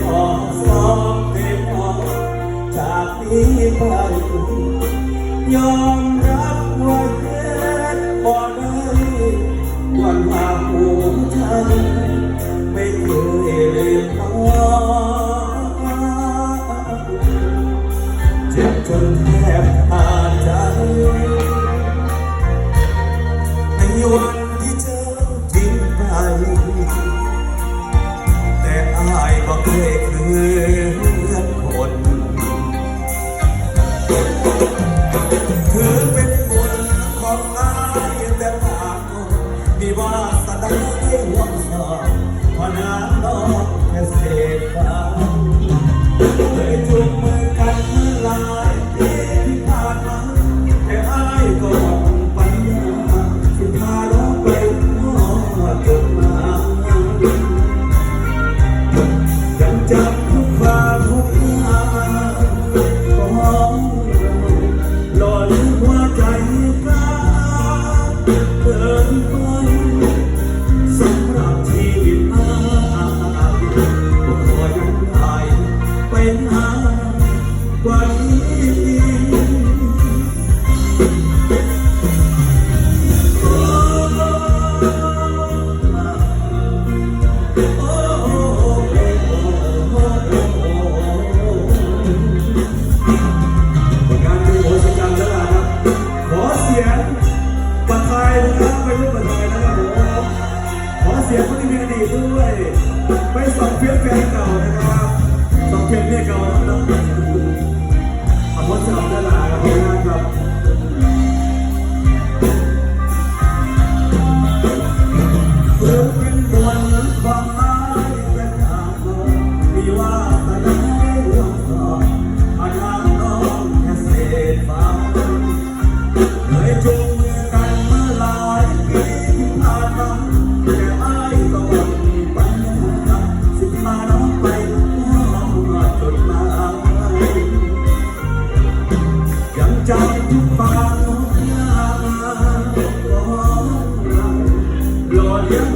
ขอสอบเรีออจากนี้ไปยอม yeah. ไปส่งเพื่อนแฟนเก่านะครับส่งเพื่อนเมียเก่านะครับ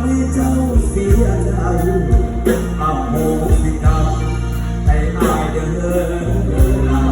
ให้เจ้าเสียใจอโหสิกรรมให้อายเดินหลั